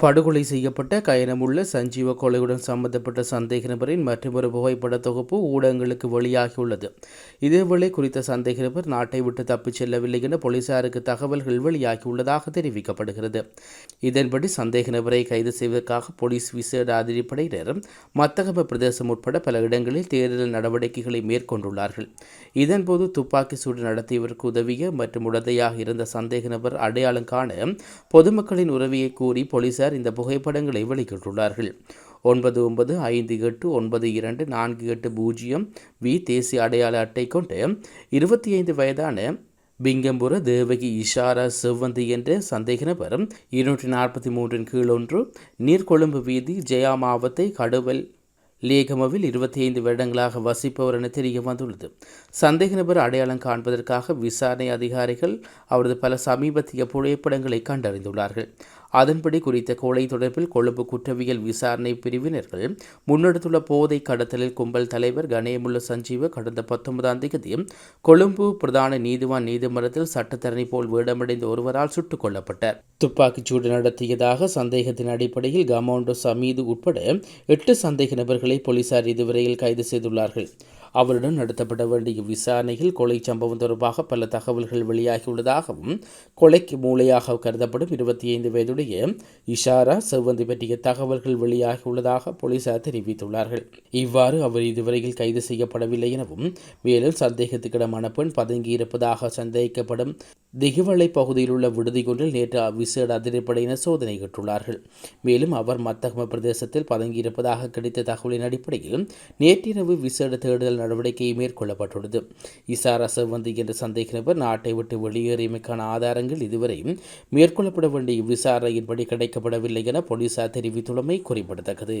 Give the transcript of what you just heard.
படுகொலை செய்யப்பட்ட கயனமுள்ள சஞ்சீவ கொலையுடன் சம்பந்தப்பட்ட சந்தேக நபரின் மற்றொரு புகைப்பட தொகுப்பு ஊடகங்களுக்கு வெளியாகியுள்ளது. இதேவேளை குறித்த சந்தேக நபர் நாட்டை விட்டு தப்பிச் செல்லவில்லை என போலீசாருக்கு தகவல்கள் வெளியாகியுள்ளதாக தெரிவிக்கப்படுகிறது. இதன்படி சந்தேக நபரை கைது செய்வதற்காக போலீஸ் விசேட அதிரடிப்படையினர் மத்தகம பிரதேசம் உட்பட பல இடங்களில் தேடுதல் நடவடிக்கைகளை மேற்கொண்டுள்ளார்கள். இதன்போது துப்பாக்கி சூடு நடத்தியவருக்கு உதவிய மற்றும் உடந்தையாக இருந்த சந்தேக நபர் அடையாளம் காண பொதுமக்களின் உறவியை கூறி போலீசார் இந்த புகைப்படங்களை வெளியிட்டுள்ளார்கள். ஒன்பது ஒன்பது ஐந்து எட்டு ஒன்பது இரண்டு நான்கு எட்டு பூஜ்ஜியம் வி தேசிய அடையாள அட்டை கொண்டு இருபத்தி ஐந்து வயதான பிங்கம்புர தேவகி இஷாரா செவ்வந்தி என்ற சந்தேக நபர் இருநூற்றி நாற்பத்தி மூன்றின் கீழ் ஒன்று நீர்கொழும்பு வீதி ஜெயா மாவத்தை கடுவல் லேகமவில் இருபத்தி ஐந்து வருடங்களாக வசிப்பவர் என தெரிய வந்துள்ளது. சந்தேக நபர் அடையாளம் காண்பதற்காக விசாரணை அதிகாரிகள் அவரது பல சமீபத்திய புகைப்படங்களை கண்டறிந்துள்ளார்கள். அதன்படி குறித்த கொலை தொடர்பில் கொழும்பு குற்றவியல் விசாரணை பிரிவினர்கள் முன்னெடுத்துள்ள போதை கடத்தலில் கும்பல் தலைவர் கணேமுல்ல சஞ்சீவ கடந்த பத்தொன்பதாம் தேதி கொழும்பு பிரதான நீதிவான் நீதிமன்றத்தில் சட்டத்தரணி போல் வேடமடைந்த ஒருவரால் சுட்டுக் கொல்லப்பட்டார். துப்பாக்கிச்சூடு நடத்தியதாக சந்தேகத்தின் அடிப்படையில் கமௌண்டோ சமீது உட்பட எட்டு சந்தேக நபர்களை போலீசார் இதுவரையில் கைது செய்துள்ளார்கள். அவருடன் நடத்தப்பட வேண்டிய விசாரணையில் கொலை சம்பவம் தொடர்பாக பல தகவல்கள் வெளியாகியுள்ளதாகவும் கொலைக்கு மூளையாக கருதப்படும் இருபத்தி ஐந்து வயதுடைய இஷாரா செவ்வந்தி பற்றிய தகவல்கள் வெளியாகியுள்ளதாக போலீசார் தெரிவித்துள்ளார்கள். இவ்வாறு அவர் இதுவரையில் கைது செய்யப்படவில்லை எனவும் மேலும் சந்தேகத்துக்கிடமான பெண் பதுங்கியிருப்பதாக சந்தேகிக்கப்படும் திகுவளை பகுதியில் உள்ள விடுதி ஒன்றில் நேற்று விசேட அதிரப்படையினர் சோதனையிட்டுள்ளார்கள் மேலும் அவர் மத்தகம பிரதேசத்தில் பதுங்கியிருப்பதாக கிடைத்த தகவலின் அடிப்படையில் நேற்றிரவு விசேட தேடுதல் நடவடிக்கை மேற்கொள்ளப்பட்டுள்ளது. இசாரா செவ்வந்தி என்ற சந்தேக நபர் நாட்டை விட்டு வெளியேறியமைக்கான ஆதாரங்கள் இதுவரை மேற்கொள்ளப்பட வேண்டிய விசாரணையின்படி கிடைக்கப்படவில்லை என போலீசார் தெரிவித்துள்ளமை குறிப்பிடத்தக்கது.